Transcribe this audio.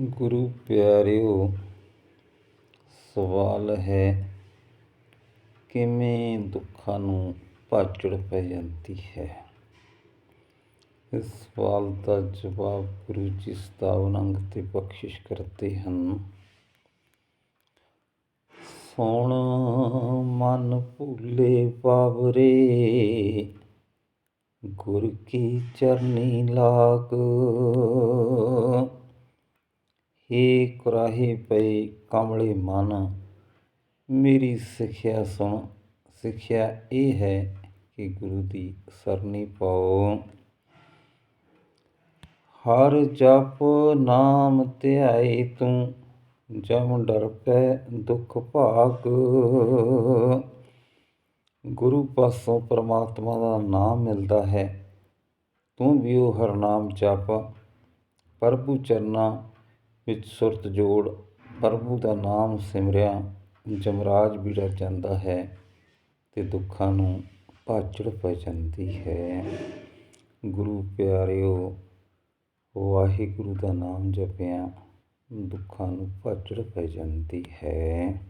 ਗੁਰੂ ਪਿਆਰਿਓ, ਸਵਾਲ ਹੈ, ਕਿਵੇਂ ਦੁੱਖਾਂ ਨੂੰ ਭਾਜੜ ਪੈ ਜਾਂਦੀ ਹੈ? ਇਸ ਸਵਾਲ ਦਾ ਜਵਾਬ ਗੁਰੂ ਜੀ ਸਤਾਵਨ ਅੰਗ ਤੇ ਬਖਸ਼ਿਸ਼ ਕਰਦੇ ਹਨ। ਸੋਣ, ਮਨ ਭੁੱਲੇ ਪਾਵਰੇ, ਗੁਰ ਕੀ ਚਰਨੀ ਲਾਗ? ਹੇ ਕੁਰਾਹੇ ਪਏ ਕਮਲੇ ਮਨ, ਮੇਰੀ ਸਿੱਖਿਆ ਸੁਣ, ਸਿੱਖਿਆ ਇਹ ਹੈ ਕਿ ਗੁਰੂ ਦੀ ਸਰਨੀ ਪਾਓ। ਹਰ ਜਪ ਨਾਮ ਧਿਆਏ ਤੂੰ, ਜਮ ਡਰ ਪੈ ਦੁਖ ਭਾਗ। ਗੁਰੂ ਪਾਸੋਂ ਪਰਮਾਤਮਾ ਦਾ ਨਾਮ ਮਿਲਦਾ ਹੈ, ਤੂੰ ਵੀ ਉਹ ਹਰਨਾਮ ਜਪ, ਪ੍ਰਭੂ ਚਰਨਾ ਵਿੱਚ ਸੁਰਤ ਜੋੜ ਪ੍ਰਭੂ ਦਾ ਨਾਮ ਸਿਮਰਿਆ, ਜਮਰਾਜ ਵੀ ਡਰ ਜਾਂਦਾ ਹੈ ਅਤੇ ਦੁੱਖਾਂ ਨੂੰ ਭਾਜੜ ਪੈ ਜਾਂਦੀ ਹੈ। ਗੁਰੂ ਪਿਆਰਿਓ, ਵਾਹਿਗੁਰੂ ਦਾ ਨਾਮ ਜਪਿਆ, ਦੁੱਖਾਂ ਨੂੰ ਭਾਜੜ ਪੈ ਜਾਂਦੀ ਹੈ।